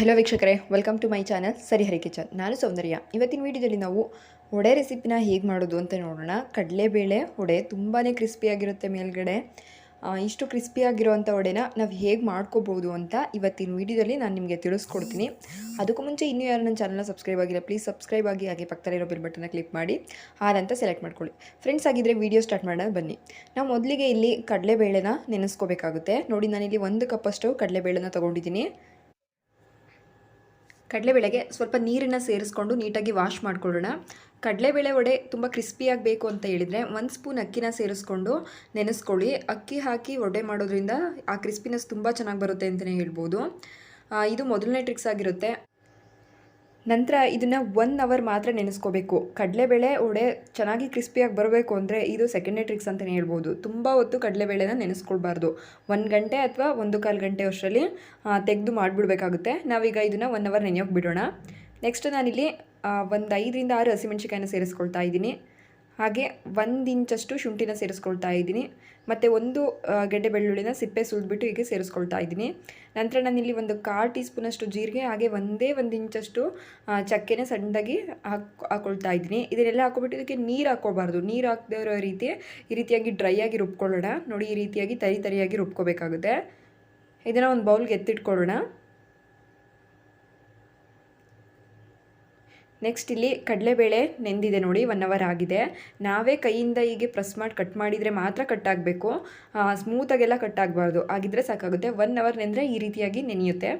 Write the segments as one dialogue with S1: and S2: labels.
S1: Hello ವೀಕ್ಷಕರೇ welcome to my channel ಸರಿ ಹರಿ kitchen ನಾನು ಸೌಂದರ್ಯ. ಇವತ್ತಿನ ವೀಡಿಯೋದಲ್ಲಿ ನಾವು ವಡೆ ರೆಸಿಪಿನ ಹೇಗೆ ಮಾಡೋದು ಅಂತ ನೋಡೋಣ. ಕಡಲೆಬೇಳೆ ವಡೆ ತುಂಬಾ ಕ್ರಿಸ್ಪಿಯಾಗಿರುತ್ತೆ ಮೇಲ್ಗಡೆ. ಇಷ್ಟು ಕ್ರಿಸ್ಪಿಯಾಗಿರೋವಂಥ ವಡೆನ ನಾವು ಹೇಗೆ ಮಾಡ್ಕೋಬೋದು ಅಂತ ಇವತ್ತಿನ ವೀಡಿಯೋದಲ್ಲಿ ನಾನು ನಿಮಗೆ ತಿಳಿಸ್ಕೊಡ್ತೀನಿ. ಅದಕ್ಕೂ ಮುಂಚೆ ಇನ್ನೂ ಯಾರು ನನ್ನ ಚಾನಲ್ನ ಸಬ್ಸ್ಕ್ರೈಬ್ ಆಗಿಲ್ಲ ಪ್ಲೀಸ್ ಸಬ್ಸ್ಕ್ರೈಬ್ ಆಗಿ, ಹಾಗೆ ಪಕ್ಕದಲ್ಲಿರೋ ಬೆಲ್ ಬಟನ್ನ ಕ್ಲಿಕ್ ಮಾಡಿ ಹಾಲಂತ ಸೆಲೆಕ್ಟ್ ಮಾಡ್ಕೊಳ್ಳಿ. ಫ್ರೆಂಡ್ಸ್ ಆಗಿದ್ದರೆ ವಿಡಿಯೋ ಸ್ಟಾರ್ಟ್ ಮಾಡೋಣ, ಬನ್ನಿ. ನಾವು ಮೊದಲಿಗೆ ಇಲ್ಲಿ ಕಡಲೆಬೇಳೆನ ನೆನೆಸ್ಕೋಬೇಕಾಗುತ್ತೆ. ನೋಡಿ, ನಾನಿಲ್ಲಿ ಒಂದು ಕಪ್ಪಷ್ಟು ಕಡಲೆಬೇಳೆನ ತೊಗೊಂಡಿದ್ದೀನಿ. ಕಡಲೆಬೇಳೆಗೆ ಸ್ವಲ್ಪ ನೀರನ್ನು ಸೇರಿಸ್ಕೊಂಡು ನೀಟಾಗಿ ವಾಶ್ ಮಾಡ್ಕೊಳ್ಳೋಣ. ಕಡಲೆಬೇಳೆ ವಡೆ ತುಂಬ ಕ್ರಿಸ್ಪಿಯಾಗಬೇಕು ಅಂತ ಹೇಳಿದರೆ ಒಂದು ಸ್ಪೂನ್ ಅಕ್ಕಿನ ಸೇರಿಸ್ಕೊಂಡು ನೆನೆಸ್ಕೊಳ್ಳಿ. ಅಕ್ಕಿ ಹಾಕಿ ವಡೆ ಮಾಡೋದ್ರಿಂದ ಆ ಕ್ರಿಸ್ಪಿನೆಸ್ ತುಂಬ ಚೆನ್ನಾಗಿ ಬರುತ್ತೆ ಅಂತಲೇ ಹೇಳ್ಬೋದು. ಇದು ಮೊದಲನೇ ಟ್ರಿಕ್ಸ್ ಆಗಿರುತ್ತೆ. ನಂತರ ಇದನ್ನು ಒನ್ ಅವರ್ ಮಾತ್ರ ನೆನೆಸ್ಕೋಬೇಕು. ಕಡಲೆಬೇಳೆ ಒಡೆ ಚೆನ್ನಾಗಿ ಕ್ರಿಸ್ಪಿಯಾಗಿ ಬರಬೇಕು ಅಂದರೆ ಇದು ಸೆಕೆಂಡೇ ಟ್ರಿಕ್ಸ್ ಅಂತಲೇ ಹೇಳ್ಬೋದು. ತುಂಬ ಹೊತ್ತು ಕಡಲೆಬೇಳೆನ ನೆನೆಸ್ಕೊಳ್ಬಾರ್ದು. ಒಂದು ಗಂಟೆ ಅಥವಾ ಒಂದು ಕಾಲು ಗಂಟೆ ಅಷ್ಟರಲ್ಲಿ ತೆಗೆದು ಮಾಡಿಬಿಡ್ಬೇಕಾಗುತ್ತೆ. ನಾವೀಗ ಇದನ್ನು ಒನ್ ಅವರ್ ನೆನೆಯೋಕೆ ಬಿಡೋಣ. ನೆಕ್ಸ್ಟ್ ನಾನಿಲ್ಲಿ ಒಂದು ಐದರಿಂದ ಆರು ಹಸಿಮೆಣ್ಸಿಕಾಯಿನ ಸೇರಿಸ್ಕೊಳ್ತಾ ಇದ್ದೀನಿ. ಹಾಗೆ ಒಂದು ಇಂಚಷ್ಟು ಶುಂಠಿನ ಸೇರಿಸ್ಕೊಳ್ತಾ ಇದ್ದೀನಿ. ಮತ್ತು ಒಂದು ಗೆಡ್ಡೆ ಬೆಳ್ಳುಳ್ಳಿನ ಸಿಪ್ಪೆ ಸುಲಿದ್ಬಿಟ್ಟು ಹೀಗೆ ಸೇರಿಸ್ಕೊಳ್ತಾ ಇದ್ದೀನಿ. ನಂತರ ನಾನಿಲ್ಲಿ ಒಂದು ಕಾಲು ಟೀ ಸ್ಪೂನಷ್ಟು ಜೀರಿಗೆ, ಹಾಗೆ ಒಂದೇ ಒಂದು ಇಂಚಷ್ಟು ಚಕ್ಕೆನ ಸಣ್ಣದಾಗಿ ಹಾಕ್ ಹಾಕ್ಕೊಳ್ತಾ ಇದ್ದೀನಿ. ಇದನ್ನೆಲ್ಲ ಹಾಕ್ಕೊಬಿಟ್ಟು ಇದಕ್ಕೆ ನೀರು ಹಾಕ್ಕೋಬಾರ್ದು ನೀರು ಹಾಕದೇ ರೀತಿ ಈ ರೀತಿಯಾಗಿ ಡ್ರೈ ಆಗಿ ರುಬ್ಕೊಳ್ಳೋಣ. ನೋಡಿ ಈ ರೀತಿಯಾಗಿ ತರಿ ತರಿಯಾಗಿ ರುಬ್ಕೋಬೇಕಾಗುತ್ತೆ. ಇದನ್ನು ಒಂದು ಬೌಲ್ಗೆ ಎತ್ತಿಟ್ಕೊಳ್ಳೋಣ. ನೆಕ್ಸ್ಟ್ ಇಲ್ಲಿ ಕಡಲೆಬೇಳೆ ನೆಂದಿದೆ ನೋಡಿ ಒನ್ ಅವರ್ ಆಗಿದೆ. ನಾವೇ ಕೈಯಿಂದ ಹೀಗೆ ಪ್ರೆಸ್ ಮಾಡಿ ಕಟ್ ಮಾಡಿದರೆ ಮಾತ್ರ ಕಟ್ ಆಗಬೇಕು. ಸ್ಮೂತಾಗೆಲ್ಲ ಕಟ್ ಆಗಬಾರ್ದು. ಆಗಿದ್ದರೆ ಸಾಕಾಗುತ್ತೆ. ಒನ್ ಅವರ್ ನೆಂದರೆ ಈ ರೀತಿಯಾಗಿ ನೆನೆಯುತ್ತೆ.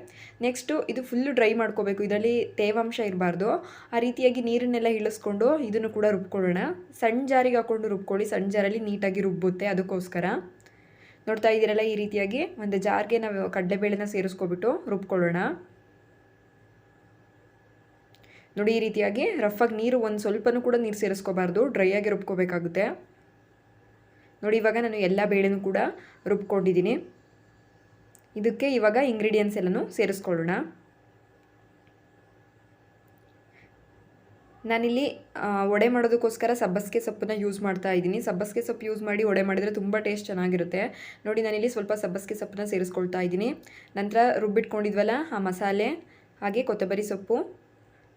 S1: ನೆಕ್ಸ್ಟು ಇದು ಫುಲ್ಲು ಡ್ರೈ ಮಾಡ್ಕೋಬೇಕು. ಇದರಲ್ಲಿ ತೇವಾಂಶ ಇರಬಾರ್ದು. ಆ ರೀತಿಯಾಗಿ ನೀರನ್ನೆಲ್ಲ ಇಳಿಸ್ಕೊಂಡು ಇದನ್ನು ಕೂಡ ರುಬ್ಕೊಳ್ಳೋಣ. ಸಣ್ಣ ಜಾರಿಗೆ ಹಾಕ್ಕೊಂಡು ರುಬ್ಕೊಳ್ಳಿ. ಸಣ್ಣ ಜಾರಲ್ಲಿ ನೀಟಾಗಿ ರುಬ್ಬುತ್ತೆ ಅದಕ್ಕೋಸ್ಕರ. ನೋಡ್ತಾ ಇದ್ದೀರಲ್ಲ ಈ ರೀತಿಯಾಗಿ? ಒಂದು ಜಾರ್ಗೆ ನಾವು ಕಡಲೆಬೇಳೆನ ಸೇರಿಸ್ಕೊಬಿಟ್ಟು ರುಬ್ಕೊಳ್ಳೋಣ. ನೋಡಿ, ಈ ರೀತಿಯಾಗಿ ರಫಾಗಿ ನೀರು ಒಂದು ಸ್ವಲ್ಪನೂ ಕೂಡ ನೀರು ಸೇರಿಸ್ಕೋಬಾರ್ದು. ಡ್ರೈ ಆಗಿ ರುಬ್ಕೋಬೇಕಾಗುತ್ತೆ. ನೋಡಿ, ಇವಾಗ ನಾನು ಎಲ್ಲ ಬೇಳೆನೂ ಕೂಡ ರುಬ್ಕೊಂಡಿದ್ದೀನಿ. ಇದಕ್ಕೆ ಇವಾಗ ಇಂಗ್ರೀಡಿಯೆಂಟ್ಸ್ ಎಲ್ಲನೂ ಸೇರಿಸ್ಕೊಳ್ಳೋಣ. ನಾನಿಲ್ಲಿ ವಡೆ ಮಾಡೋದಕ್ಕೋಸ್ಕರ ಸಬ್ಬಸಿಗೆ ಸೊಪ್ಪನ್ನ ಯೂಸ್ ಮಾಡ್ತಾ ಇದ್ದೀನಿ. ಸಬ್ಬಸಿಗೆ ಸೊಪ್ಪು ಯೂಸ್ ಮಾಡಿ ವಡೆ ಮಾಡಿದರೆ ತುಂಬ ಟೇಸ್ಟ್ ಚೆನ್ನಾಗಿರುತ್ತೆ. ನೋಡಿ, ನಾನಿಲ್ಲಿ ಸ್ವಲ್ಪ ಸಬ್ಬಸಿಗೆ ಸೊಪ್ಪನ್ನ ಸೇರಿಸ್ಕೊಳ್ತಾ ಇದ್ದೀನಿ. ನಂತರ ರುಬ್ಬಿಟ್ಕೊಂಡಿದ್ವಲ್ಲ, ಆ ಮಸಾಲೆ, ಹಾಗೆ ಕೊತ್ತಂಬರಿ ಸೊಪ್ಪು.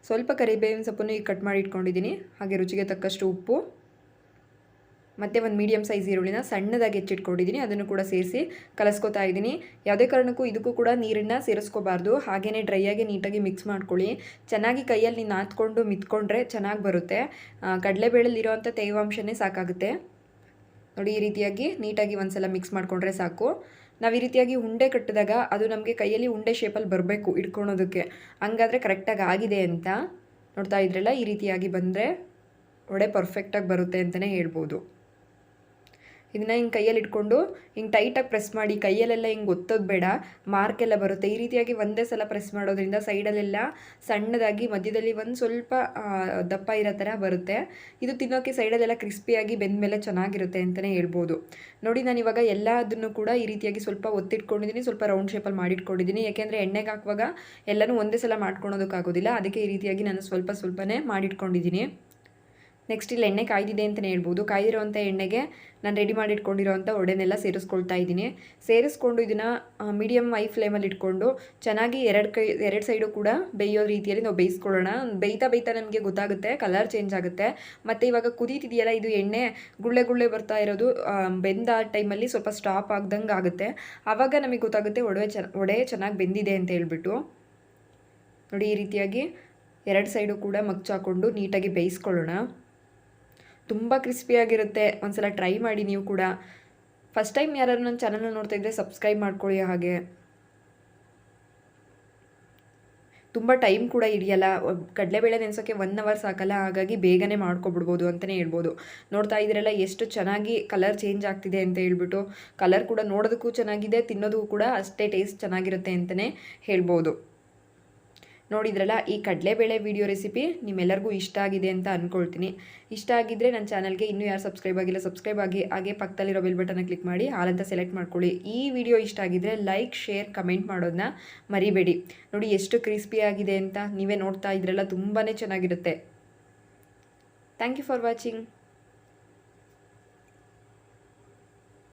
S1: ಸ್ವಲ್ಪ ಕರಿಬೇವಿನ ಸೊಪ್ಪನ್ನು ಈಗ ಕಟ್ ಮಾಡಿ ಇಟ್ಕೊಂಡಿದ್ದೀನಿ. ಹಾಗೆ ರುಚಿಗೆ ತಕ್ಕಷ್ಟು ಉಪ್ಪು, ಮತ್ತು ಒಂದು ಮೀಡಿಯಮ್ ಸೈಜ್ ಈರುಳ್ಳಿನ ಸಣ್ಣದಾಗಿ ಹೆಚ್ಚಿಟ್ಕೊಂಡಿದ್ದೀನಿ. ಅದನ್ನು ಕೂಡ ಸೇರಿಸಿ ಕಲಸ್ಕೊತಾ ಇದ್ದೀನಿ. ಯಾವುದೇ ಕಾರಣಕ್ಕೂ ಇದಕ್ಕೂ ಕೂಡ ನೀರನ್ನು ಸೇರಿಸ್ಕೋಬಾರ್ದು. ಹಾಗೆಯೇ ಡ್ರೈಯಾಗಿ ನೀಟಾಗಿ ಮಿಕ್ಸ್ ಮಾಡ್ಕೊಳ್ಳಿ. ಚೆನ್ನಾಗಿ ಕೈಯಲ್ಲಿ ನಾದ್ಕೊಂಡು ಮಿತ್ಕೊಂಡ್ರೆ ಚೆನ್ನಾಗಿ ಬರುತ್ತೆ. ಕಡಲೆಬೇಳೆಲಿರೋವಂಥ ತೇವಾಂಶನೇ ಸಾಕಾಗುತ್ತೆ. ನೋಡಿ, ಈ ರೀತಿಯಾಗಿ ನೀಟಾಗಿ ಒಂದ್ಸಲ ಮಿಕ್ಸ್ ಮಾಡಿಕೊಂಡ್ರೆ ಸಾಕು. ನಾವು ಈ ರೀತಿಯಾಗಿ ಉಂಡೆ ಕಟ್ಟಿದಾಗ ಅದು ನಮಗೆ ಕೈಯಲ್ಲಿ ಉಂಡೆ ಶೇಪಲ್ಲಿ ಬರಬೇಕು ಇಟ್ಕೊಳೋದಕ್ಕೆ. ಹಂಗಾದರೆ ಕರೆಕ್ಟಾಗಿ ಆಗಿದೆ ಅಂತ ನೋಡ್ತಾ ಇದ್ರಲ್ಲ, ಈ ರೀತಿಯಾಗಿ ಬಂದರೆ ಒಡೆ ಪರ್ಫೆಕ್ಟಾಗಿ ಬರುತ್ತೆ ಅಂತಲೇ ಹೇಳ್ಬೋದು. ಇದನ್ನ ಹಿಂಗೆ ಕೈಯಲ್ಲಿ ಇಟ್ಕೊಂಡು ಹಿಂಗೆ ಟೈಟಾಗಿ ಪ್ರೆಸ್ ಮಾಡಿ, ಕೈಯಲ್ಲೆಲ್ಲ ಹಿಂಗೆ ಒತ್ತೋದು ಬೇಡ. ಮಾರ್ಕೆಲ್ಲ ಬರುತ್ತೆ. ಈ ರೀತಿಯಾಗಿ ಒಂದೇ ಸಲ ಪ್ರೆಸ್ ಮಾಡೋದ್ರಿಂದ ಸೈಡಲ್ಲೆಲ್ಲ ಸಣ್ಣದಾಗಿ ಮಧ್ಯದಲ್ಲಿ ಒಂದು ಸ್ವಲ್ಪ ದಪ್ಪ ಇರೋ ಥರ ಬರುತ್ತೆ. ಇದು ತಿನ್ನೋಕ್ಕೆ ಸೈಡಲ್ಲೆಲ್ಲ ಕ್ರಿಸ್ಪಿಯಾಗಿ ಬೆಂದಮೇಲೆ ಚೆನ್ನಾಗಿರುತ್ತೆ ಅಂತಲೇ ಹೇಳ್ಬೋದು. ನೋಡಿ, ನಾನು ಇವಾಗ ಎಲ್ಲದನ್ನು ಕೂಡ ಈ ರೀತಿಯಾಗಿ ಸ್ವಲ್ಪ ಒತ್ತಿಟ್ಕೊಂಡಿದ್ದೀನಿ ಸ್ವಲ್ಪ ರೌಂಡ್ ಶೇಪಲ್ಲಿ ಮಾಡಿಟ್ಕೊಂಡಿದ್ದೀನಿ ಯಾಕೆಂದರೆ ಎಣ್ಣೆಗೆ ಹಾಕುವಾಗ ಎಲ್ಲನೂ ಒಂದೇ ಸಲ ಮಾಡ್ಕೊಳೋದಕ್ಕಾಗೋದಿಲ್ಲ. ಅದಕ್ಕೆ ಈ ರೀತಿಯಾಗಿ ನಾನು ಸ್ವಲ್ಪ ಸ್ವಲ್ಪನೇ ಮಾಡಿಟ್ಕೊಂಡಿದ್ದೀನಿ ನೆಕ್ಸ್ಟ್ ಇಲ್ಲಿ ಎಣ್ಣೆ ಕಾಯ್ದಿದೆ ಅಂತಲೇ ಹೇಳ್ಬೋದು. ಕಾಯ್ದಿರೋವಂಥ ಎಣ್ಣೆಗೆ ನಾನು ರೆಡಿ ಮಾಡಿ ಇಟ್ಕೊಂಡಿರೋವಂಥ ಒಡೆನೆಲ್ಲ ಸೇರಿಸ್ಕೊಳ್ತಾ ಇದ್ದೀನಿ. ಸೇರಿಸ್ಕೊಂಡು ಇದನ್ನು ಮೀಡಿಯಮ್ ಐ ಫ್ಲೇಮಲ್ಲಿ ಇಟ್ಕೊಂಡು ಚೆನ್ನಾಗಿ ಎರಡು ಕೈ, ಎರಡು ಸೈಡು ಕೂಡ ಬೇಯೋ ರೀತಿಯಲ್ಲಿ ನಾವು ಬೇಯಿಸ್ಕೊಳ್ಳೋಣ. ಬೇಯ್ತಾ ಬೇಯ್ತಾ ನಮಗೆ ಗೊತ್ತಾಗುತ್ತೆ ಕಲರ್ ಚೇಂಜ್ ಆಗುತ್ತೆ. ಮತ್ತು ಇವಾಗ ಕುದೀತಿದೆಯಲ್ಲ ಇದು ಎಣ್ಣೆ, ಗುಳ್ಳೆ ಗುಳ್ಳೆ ಬರ್ತಾ ಇರೋದು ಬೆಂದ ಟೈಮಲ್ಲಿ ಸ್ವಲ್ಪ ಸ್ಟಾಪ್ ಆಗ್ದಂಗೆ ಆಗುತ್ತೆ. ಆವಾಗ ನಮಗೆ ಗೊತ್ತಾಗುತ್ತೆ ಒಡವೆ ಚೆನ್ನ ಒಡೆ ಚೆನ್ನಾಗಿ ಬೆಂದಿದೆ ಅಂತ ಹೇಳ್ಬಿಟ್ಟು. ನೋಡಿ ಈ ರೀತಿಯಾಗಿ ಎರಡು ಸೈಡು ಕೂಡ ಮಗ್ಚಾಕೊಂಡು ನೀಟಾಗಿ ಬೇಯಿಸ್ಕೊಳ್ಳೋಣ. ತುಂಬ ಕ್ರಿಸ್ಪಿಯಾಗಿರುತ್ತೆ ಒಂದ್ಸಲ ಟ್ರೈ ಮಾಡಿ ನೀವು ಕೂಡ. ಫಸ್ಟ್ ಟೈಮ್ ಯಾರು ನನ್ನ ಚಾನಲ್ನ ನೋಡ್ತಾ ಇದ್ದರೆ ಸಬ್ಸ್ಕ್ರೈಬ್ ಮಾಡ್ಕೊಳ್ಳಿ ಹಾಗೆ. ತುಂಬ ಟೈಮ್ ಕೂಡ ಹಿಡಿಯಲ್ಲ. ಕಡಲೆ ಕಡಲೆಬೇಳೆ ನೆನೆಸೋಕ್ಕೆ ಒನ್ ಅವರ್ ಸಾಕಲ್ಲ. ಹಾಗಾಗಿ ಬೇಗನೆ ಮಾಡ್ಕೊಬಿಡ್ಬೋದು ಅಂತಲೇ ಹೇಳ್ಬೋದು. ನೋಡ್ತಾ ಇದ್ರೆಲ್ಲ ಎಷ್ಟು ಚೆನ್ನಾಗಿ ಕಲರ್ ಚೇಂಜ್ ಆಗ್ತಿದೆ ಅಂತ ಹೇಳ್ಬಿಟ್ಟು. ಕಲರ್ ಕೂಡ ನೋಡೋದಕ್ಕೂ ಚೆನ್ನಾಗಿದೆ, ತಿನ್ನೋದಕ್ಕೂ ಕೂಡ ಅಷ್ಟೇ ಟೇಸ್ಟ್ ಚೆನ್ನಾಗಿರುತ್ತೆ ಅಂತಲೇ ಹೇಳ್ಬೋದು. ನೋಡಿದ್ರಲ್ಲ, ಈ ಕಡಲೆಬೇಳೆ ವಿಡಿಯೋ ರೆಸಿಪಿ ನಿಮ್ಮೆಲ್ಲರಿಗೂ ಇಷ್ಟ ಆಗಿದೆ ಅಂತ ಅಂದ್ಕೊಳ್ತೀನಿ ಇಷ್ಟ ಆಗಿದ್ದರೆ ನನ್ನ ಚಾನಲ್ಗೆ ಇನ್ನೂ ಯಾರು ಸಬ್ಸ್ಕ್ರೈಬ್ ಆಗಿಲ್ಲ ಸಬ್ಸ್ಕ್ರೈಬ್ ಆಗಿ, ಹಾಗೆ ಪಕ್ಕದಲ್ಲಿರೋ ಬೆಲ್ ಬಟನ್ನ ಕ್ಲಿಕ್ ಮಾಡಿ ಹಾಲಂತ ಸೆಲೆಕ್ಟ್ ಮಾಡ್ಕೊಳ್ಳಿ. ಈ ವಿಡಿಯೋ ಇಷ್ಟ ಆಗಿದ್ದರೆ ಲೈಕ್ ಶೇರ್ ಕಮೆಂಟ್ ಮಾಡೋದನ್ನ ಮರಿಬೇಡಿ. ನೋಡಿ ಎಷ್ಟು ಕ್ರಿಸ್ಪಿ ಆಗಿದೆ ಅಂತ ನೀವೇ ನೋಡ್ತಾ ಇದ್ರೆಲ್ಲ ತುಂಬಾ ಚೆನ್ನಾಗಿರುತ್ತೆ. Thank you for watching